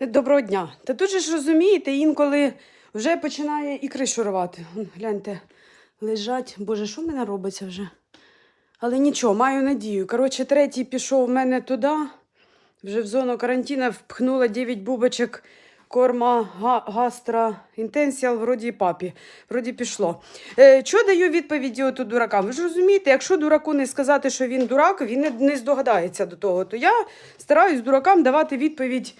Доброго дня. Та тут же ж розумієте, інколи вже починає ікри шурувати. Вон, Гляньте, лежать. Боже, що в мене робиться вже? Але нічого, маю надію. Коротше, третій пішов в мене туди, вже в зону карантину, впхнула 9 бубочок корма га- гастра інтенсіал, вроді і папі. Вроді пішло. Е, що даю відповіді оту дуракам? Ви ж розумієте, якщо дураку не сказати, що він дурак, він не, здогадається до того. То я стараюсь дуракам давати відповідь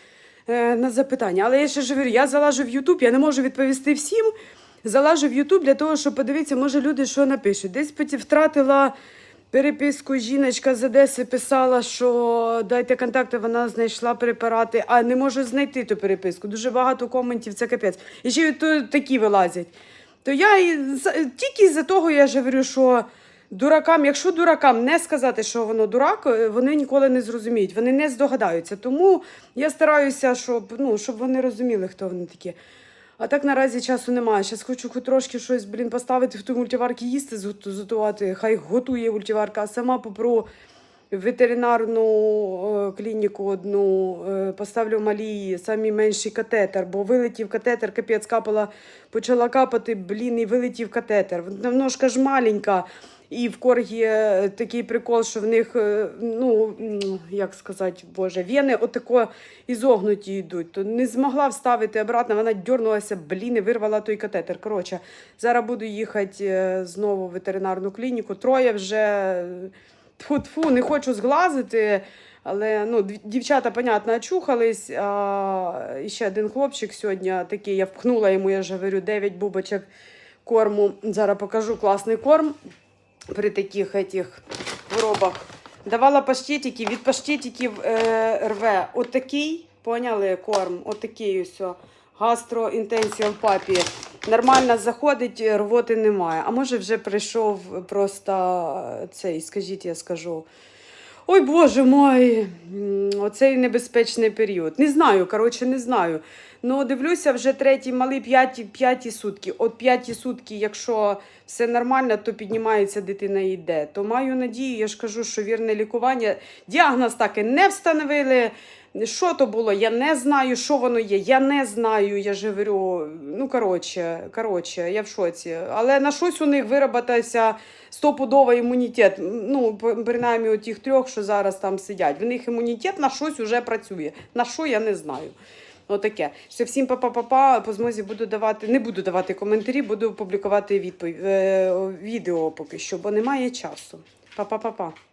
на запитання. Але я ще ж говорю, я залажу в Ютуб, я не можу відповісти всім. Залажу в Ютуб для того, щоб подивитися, може люди що напишуть. Десь потім втратила переписку жіночка з Одеси писала, що дайте контакти, вона знайшла препарати, а не можу знайти ту переписку. Дуже багато коментів, це капець. І ще такі вилазять. То я тільки з-за того я ж говорю, що дуракам, якщо дуракам не сказати, що воно дурак, е, вони ніколи не зрозуміють, вони не здогадаються. Тому я стараюся, щоб, ну, щоб вони розуміли, хто вони такі. А так наразі часу немає. Зараз хочу хоч трошки щось, блін, поставити в ту мультиварку їсти, зготу- зготувати. Хай готує мультиварка, а сама попру в ветеринарну е, клініку одну, е, поставлю малій самий менший катетер, бо вилетів катетер, капець капала, почала капати, блін, і вилетів катетер. Ножка ж маленька. І в коргі е, такий прикол, що в них, ну, як сказати, боже, вени отако ізогнуті йдуть. То не змогла вставити обратно, вона дьорнулася, блін, і вирвала той катетер. Коротше, зараз буду їхати знову в ветеринарну клініку. Троє вже тфу-тфу, не хочу зглазити. Але ну, дівчата, понятно, очухались. А і ще один хлопчик сьогодні такий, я впхнула йому, я ж говорю, 9 бубочок корму. Зараз покажу класний корм при таких этих хворобах. Давала паштетики, від паштетиків е, рве. Отакий, поняли, корм, отакий ось. О. Гастроінтенсіал папі. Нормально заходить, рвоти немає. А може вже прийшов просто цей, скажіть, я скажу. Ой, Боже мой, оцей небезпечний період. Не знаю, коротше, не знаю. Ну, дивлюся, вже третій малий п'яті, п'яті сутки. От п'яті сутки, якщо все нормально, то піднімається дитина і йде. То маю надію, я ж кажу, що вірне лікування. Діагноз так і не встановили. Що то було, я не знаю, що воно є, я не знаю. Я ж говорю, ну коротше, коротше, я в шоці. Але на щось у них вироботався стопудовий імунітет. Ну, принаймні, у тих трьох, що зараз там сидять. В них імунітет на щось вже працює. На що я не знаю. Отаке. Все, всім па-па-па-па. По змозі буду давати, не буду давати коментарі, буду публікувати відповідь, е, відео поки що, бо немає часу. Па-па-па-па.